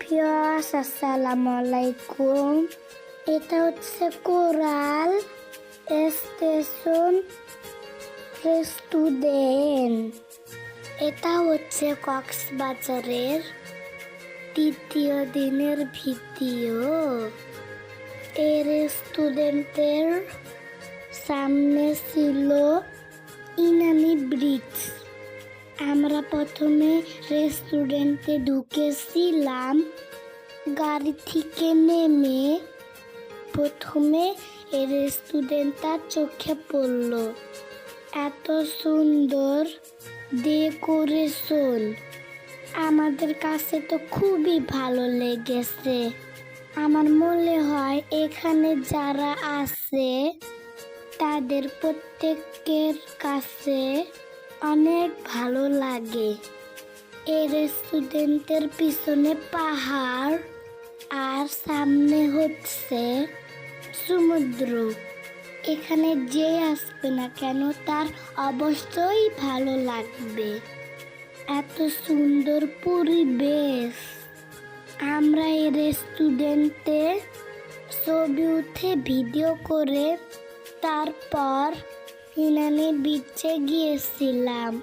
আসসালামু আলাইকুম এটা হচ্ছে কোরাল স্টেশন রেস্টুরেন্ট এটা হচ্ছে কক্সবাজারের তৃতীয় দিনের ভিডিও এই রেস্টুরেন্টের সামনে ছিল ইনানি ব্রিজ আমরা প্রথমে রেস্টুরেন্টে ঢুকেছিলাম। গাড়ি থেকে নেমে প্রথমে এই রেস্টুরেন্টটা চোখে পড়ল। এত সুন্দর ডেকোরেশন আমাদের কাছে তো খুবই ভালো লেগেছে। আমার মনে হয় এখানে যারা আছে, তাদের প্রত্যেকের কাছে অনেক ভালো লাগে। এই রেস্টুরেন্টের পিছনে পাহাড় আর সামনে হচ্ছে সমুদ্র। এখানে যে আসবে না কেন তার অবশ্যই ভালো লাগবে। এত সুন্দর পরিবেশ। আমরা এই রেস্টুরেন্টে ছবি উঠে ভিডিও করে তারপর ইনানি বিচে গিয়েছিলাম।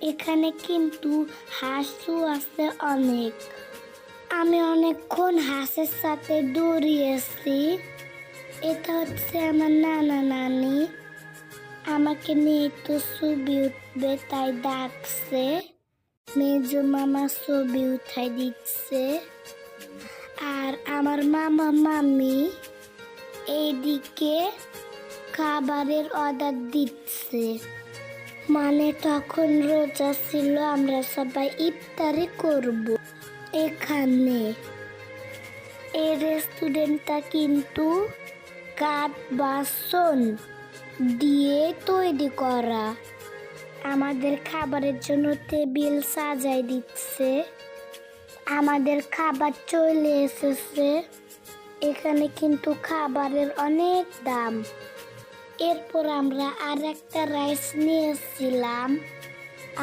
এখানে কিন্তু হাঁসও আছে অনেক। আমি অনেকক্ষণ হাঁসের সাথে দৌড়িয়েছি। এটা হচ্ছে আমার নানা নানি। আমাকে নিয়ে তো ছবি উঠবে, তাই ডাকছে। মেজ মামা ছবি উঠাই দিচ্ছে। আর আমার মামা মামি এইদিকে খাবারের অর্ডার দিচ্ছে। মানে তখন রোজা ছিল, আমরা সবাই ইফতারি করব এখানে। এই রেস্টুরেন্টটা কিন্তু কাঠ বাসন দিয়ে তৈরি করা। আমাদের খাবারের জন্য টেবিল সাজাই দিচ্ছে। আমাদের খাবার চলে এসেছে। এখানে কিন্তু খাবারের অনেক দাম। এরপর আমরা আর একটা রাইস নিয়েছিলাম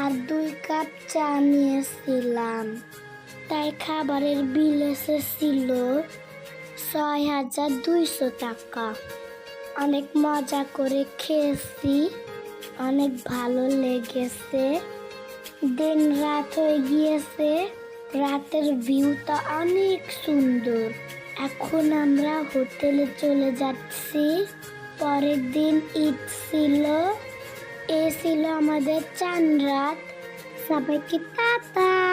আর দুই কাপ চা নিয়েছিলাম। তাই খাবারের বিল এসেছিল ছয় হাজার দুইশো টাকা। অনেক মজা করে খেয়েছি, অনেক ভালো লেগেছে। দিন রাত হয়ে গিয়েছে, রাতের ভিউটা অনেক সুন্দর। এখন আমরা হোটেলে চলে যাচ্ছি। পরের দিন ঈদ ছিল। এ ছিল আমাদের চান রাত। সবাইকে টাটা।